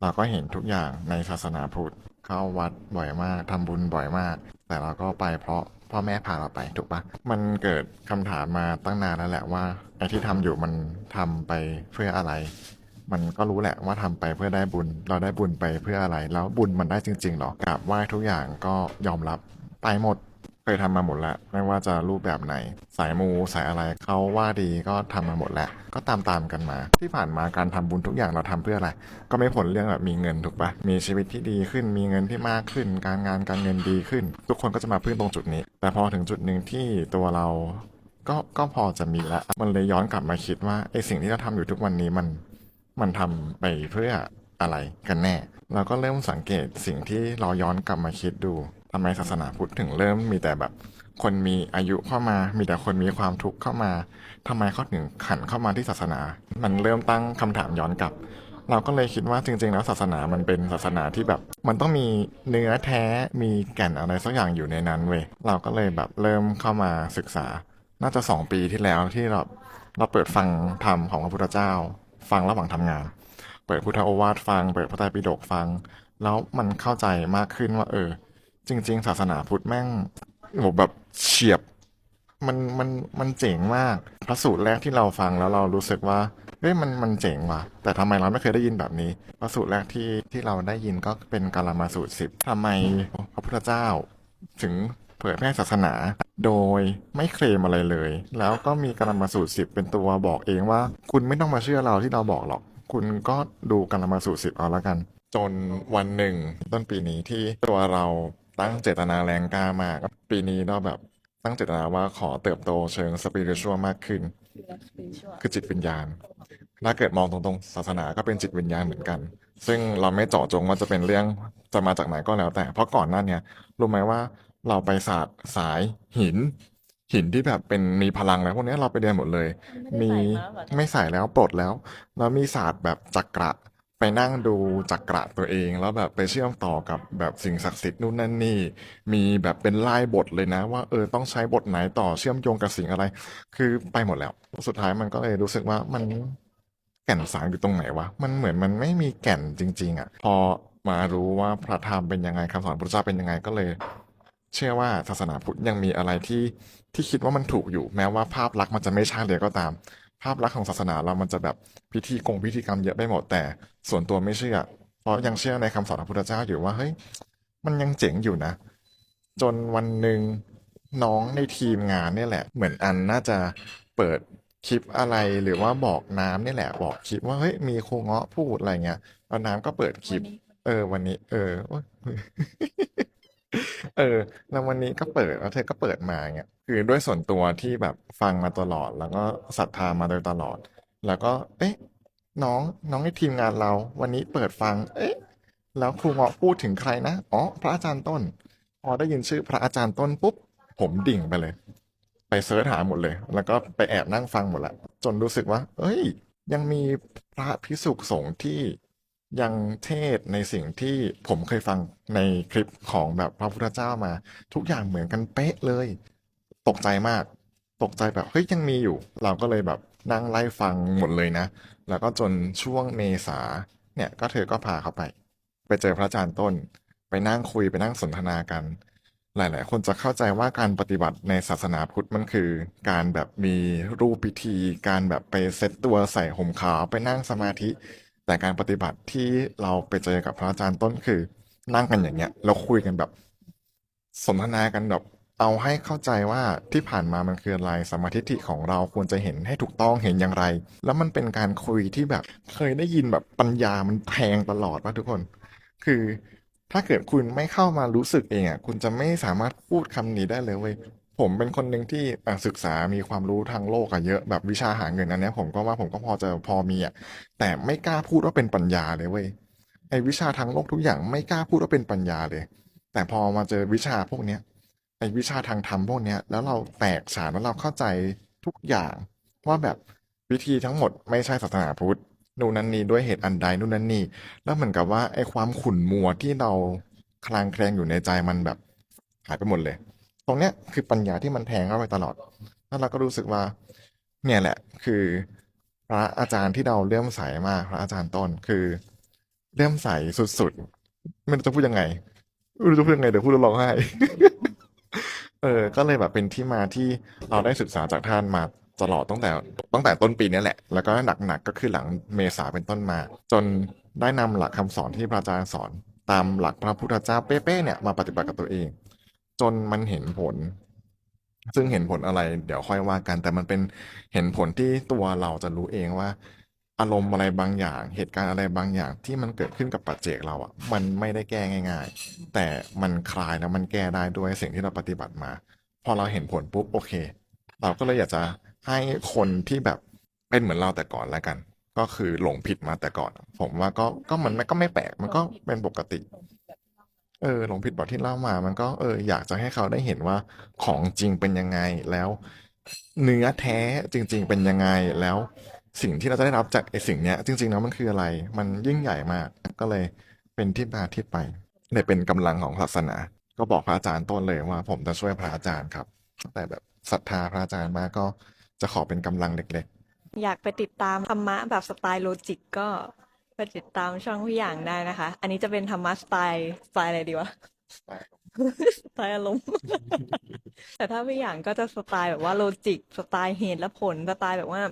เราก็เห็นทุกอย่างในศาสนาพุทธเข้าวัดบ่อยมากทำบุญบ่อยมาก แต่เราก็ไปเพราะพ่อแม่พาเราไปถูกปะมันเกิดคำถามมาตั้งนานแล้วแหละว่าไอ้ที่ทำอยู่มันทำไปเพื่ออะไร มันก็รู้แหละว่าทำไปเพื่อได้บุญ เราได้บุญไปเพื่ออะไร แล้วบุญมันได้จริงๆหรอกราบไหว้ทุกอย่างก็ยอมรับไปหมด ยทำมาหมดแล้ว ไม่ว่าจะรูปแบบไหน สายมูสายอะไรเขาว่าดีก็ทำมาหมดแล้วก็ตามตามกันมา ที่ผ่านมาการทำบุญทุกอย่างเราทำเพื่ออะไร ก็ไม่ผลเรื่องแบบมีเงินถูกปะมีชีวิตที่ดีขึ้น มีเงินที่มากขึ้น การงานการเงินดีขึ้น ทุกคนก็จะมาพึ่งตรงจุดนี้ แต่พอถึงจุดหนึ่งที่ตัวเราก็ก็พอจะมีแล้วมันเลยย้อนกลับมาคิดว่าไอสิ่งที่เราทำอยู่ทุกวันนี้มันมันทำไปเพื่ออะไรกันแน่ เราก็เริ่มสังเกตสิ่งที่เราย้อนกลับมาคิดดู ทำไมศาสนาพุทธถึงเริ่มมีแต่แบบ คนมีอายุเข้ามา มีแต่คนมีความทุกข์เข้ามาทำไมเขาถึงขันเข้ามาที่ศาสนา มันเริ่มตั้งคำถามย้อนกลับ เราก็เลยคิดว่าจริง ๆ แล้วศาสนามันเป็นศาสนาที่แบบ มันต้องมีเนื้อแท้มีแก่นอะไรสักอย่างอยู่ในนั้นเว้ยเราก็เลยแบบเริ่มเข้ามาศึกษา น่าจะสองปีที่แล้วที่เราเราเปิดฟังธรรมของพระพุทธเจ้า ฟังระหว่างทำงาน เปิดพุทธโอวาทฟัง เปิดพระไตรปิฎกฟัง แล้วมันเข้าใจมากขึ้นว่าเออ จริง ๆ ศาสนาพุทธแม่งโหแบบเฉียบมันมันมันเจ๋งมากพระสูตรแรกที่เราฟังแล้วเรารู้สึกว่าเฮ้ยมันมันเจ๋งว่ะ แต่ทำไมเราไม่เคยได้ยินแบบนี้ พระสูตรแรกที่ที่เราได้ยินก็เป็นกาลามาสูตรสิบทำไมพระพุทธเจ้า ถึงเผยแพร่ศาสนา โดยไม่เคลมอะไรเลย แล้วก็มีกาลามาสูตรสิบเป็นตัวบอกเองว่า คุณไม่ต้องมาเชื่อเราที่เราบอกหรอก คุณก็ดูกาลามาสูตรสิบเอาละกัน จนวันหนึ่ง ต้นปีนี้ที่ตัวเรา ตั้งเจตนาแรงกล้ามาก ปีนี้เราแบบตั้งเจตนาว่าขอเติบโตเชิงสปิริตชัวมากขึ้น คือจิตวิญญาณ ถ้าเกิดมองตรงๆ ศาสนาก็เป็นจิตวิญญาณเหมือนกัน ซึ่งเราไม่เจาะจงว่าจะเป็นเรื่องจะมาจากไหนก็แล้ว แต่ เพราะก่อนหน้าเนี้ยรู้ไหมว่าเราไปศาสตร์สายหิน หินที่แบบเป็นมีพลังแล้วพวกเนี้ยเราไปเรียนหมดเลยไม่มีได้ใส่มาแล้วเหรอไม่ใส่แล้วปลดแล้ว แล้วมีศาสตร์แบบจักระ ไปนั่งดูจักระตัวเองแล้วแบบไปเชื่อมต่อกับแบบสิ่งศักดิ์สิทธิ์นู่นนั่นนี่ มีแบบเป็นลายบทเลยนะ ว่าเออต้องใช้บทไหนต่อเชื่อมโยงกับสิ่งอะไร คือไปหมดแล้ว สุดท้ายมันก็เลยรู้สึกว่ามันแก่นสารอยู่ตรงไหนวะมันเหมือนมันไม่มีแก่นจริง ๆอะ พอมารู้ว่าพระธรรมเป็นยังไงคำสอนพระเจ้าเป็นยังไงก็เลย เชื่อว่าศาสนาพุทธยังมีอะไรที่ที่คิดว่ามันถูกอยู่ แม้ว่าภาพลักษณ์มันจะไม่ใช่เลยก็ตาม ภาพลักษณ์ของศาสนาเรามันจะแบบพิธีกงพิธีกรรมเยอะไปหมดแต่ ส่วนตัวไม่เชื่อ เพราะยังเชื่อในคำสอนของพระพุทธเจ้าอยู่ว่าเฮ้ยมันยังเจ๋งอยู่นะ จนวันหนึ่งน้องในทีมงานเนี่ยแหละ เหมือนอันน่าจะเปิดคลิปอะไรหรือว่าบอกน้ำเนี่ยแหละ บอกคลิปว่าเฮ้ยมีครูเงาะพูดอะไรเงี้ยแล้วน้ำก็เปิดคลิป เออวันนี้ เออโอ๊ย เออแล้ววันนี้ก็เปิดแล้วเธอก็เปิดมาเงี้ยคือด้วยส่วนตัวที่แบบฟังมาตลอด แล้วก็ศรัทธามาโดยตลอด แล้วก็ เอ๊ะ น้องน้องในทีมงานเรา วันนี้เปิดฟัง เอ๊ะ แล้วครูเงาะพูดถึงใครนะอ๋อพระอาจารย์ต้น พอได้ยินชื่อพระอาจารย์ต้นปุ๊บ ผมดิ่งไปเลย ไปเสิร์ชหาหมดเลย แล้วก็ไปแอบนั่งฟังหมดละจนรู้สึกว่า เอ้ย ยังมีพระภิกษุสงฆ์ที่ ยังเทศในสิ่งที่ผมเคยฟังในคลิปของแบบพระพุทธเจ้ามา ทุกอย่างเหมือนกันเป๊ะเลย ตกใจมาก ตกใจแบบเฮ้ยยังมีอยู่ เราก็เลยแบบนั่งไล่ฟังหมดเลยนะ แล้วก็จนช่วงเมษาเนี่ยก็เธอก็พาเขาไป ไปเจอพระอาจารย์ต้น ไปนั่งคุยไปนั่งสนทนากัน หลาย ๆ คนจะเข้าใจว่าการปฏิบัติในศาสนาพุทธมันคือ การแบบมีรูปพิธี การแบบไปเซตตัวใส่ห่มขาวไปนั่งสมาธิ แต่การปฏิบัติที่เราไปเจอกับพระอาจารย์ต้นคือ นั่งกันอย่างเงี้ยเราคุยกันแบบสนทนากันแบบเอาให้เข้าใจว่าที่ผ่านมามันคืออะไรสมาธิิของเราควรจะเห็นให้ถูกต้องเห็นอย่างไร แล้วมันเป็นการคุยที่แบบเคยได้ยินแบบปัญญามันแทงตลอดป่ะทุกคน คือถ้าเกิดคุณไม่เข้ามารู้สึกเองอะคุณจะไม่สามารถพูดคำนี้ได้เลยเว้ย ผมเป็นคนหนึ่งที่ศึกษามีความรู้ทางโลกอะเยอะแบบวิชาหาเงินอันเนี้ยผมก็ว่าผมก็พอจะพอมีอะแต่ไม่กล้าพูดว่าเป็นปัญญาเลยเว้ยไอ้วิชาทางโลกทุกอย่างไม่กล้าพูดว่าเป็นปัญญาเลย แต่พอมาเจอวิชาพวกเนี้ยไอ้วิชาทางธรรมพวกเนี้ยแล้วเราแตกฉานแล้วเราเข้าใจทุกอย่างว่าแบบวิธีทั้งหมดไม่ใช่ศาสนาพุทธนู่นนั่นนี่ด้วยเหตุอันใดนู่นนั่นนี่ แล้วเหมือนกับว่าไอ้ความขุ่นมัวที่เราคลางแคลงอยู่ในใจมันแบบหายไปหมดเลย รงเนี้ยคือปัญญาที่มันแทงเข้าไปตลอด แล้วเราก็รู้สึกว่า เนี่ยแหละ คือพระอาจารย์ที่เราเลื่อมใสมากพระอาจารย์ต้นคือเลื่อมใสสุดๆ ไม่รู้จะพูดยังไงไม่รู้จะพูดยังไงเดี๋ยวพูดแล้วร้องไห้เออ ก็เลยแบบเป็นที่มาที่เราได้ศึกษาจากท่านมาตลอดตั้งแต่ตั้งแต่ต้นปีนี้แหละ แล้วก็หนักๆก็คือหลังเมษาเป็นต้นมา จนได้นำหลักคำสอนที่พระอาจารย์สอน ตามหลักพระพุทธเจ้าเป๊ะๆเนี่ยมาปฏิบัติกับตัวเอง จนมันเห็นผล ซึ่งเห็นผลอะไร เดี๋ยวค่อยว่ากัน แต่มันเป็นเห็นผลที่ตัวเราจะรู้เองว่า อารมณ์อะไรบางอย่าง เหตุการณ์อะไรบางอย่างที่มันเกิดขึ้นกับปัจเจกเราอะ มันไม่ได้แก้ง่าย ๆ แต่มันคลายแล้วมันแก้ได้ด้วยสิ่งที่เราปฏิบัติมา พอเราเห็นผลปุ๊บโอเค เราก็เลยอยากจะให้คนที่แบบเป็นเหมือนเราแต่ก่อนแล้วกัน ก็คือหลงผิดมาแต่ก่อน ผมว่าก็ก็มันก็ไม่แปลกมันก็เป็นปกติ เออหลงผิดแบบที่เล่ามามันก็เอออยากจะให้เขาได้เห็นว่าของจริงเป็นยังไงแล้ว เนื้อแท้จริง ๆ เป็นยังไงแล้ว สิ่งที่เราจะได้รับจากไอ้สิ่งเนี้ย จริงๆแล้วมันคืออะไร มันยิ่งใหญ่มาก ก็เลยเป็นที่มาที่ไปเลยเป็นกำลังของศาสนา ก็บอกพระอาจารย์ต้นเลยว่า ผมจะช่วยพระอาจารย์ครับ แต่แบบศรัทธาพระอาจารย์มากก็จะขอเป็นกำลังเล็ก ๆ อยากไปติดตามธรรมะแบบสไตล์โลจิกก็ ไปติดตามช่องพี่อย่างได้นะคะ อันนี้จะเป็นธรรมะสไตล์สไตล์อะไรดีวะๆสไตล์อารมณ์ แต่ถ้าพี่อย่างก็จะสไตล์แบบว่าโลจิก สไตล์เหตุและผล สไตล์แบบว่า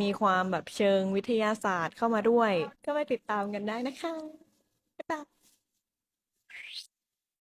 มีความแบบเชิงวิทยาศาสตร์เข้ามาด้วย ก็ไปติดตามกันได้นะคะบ๊ายบาย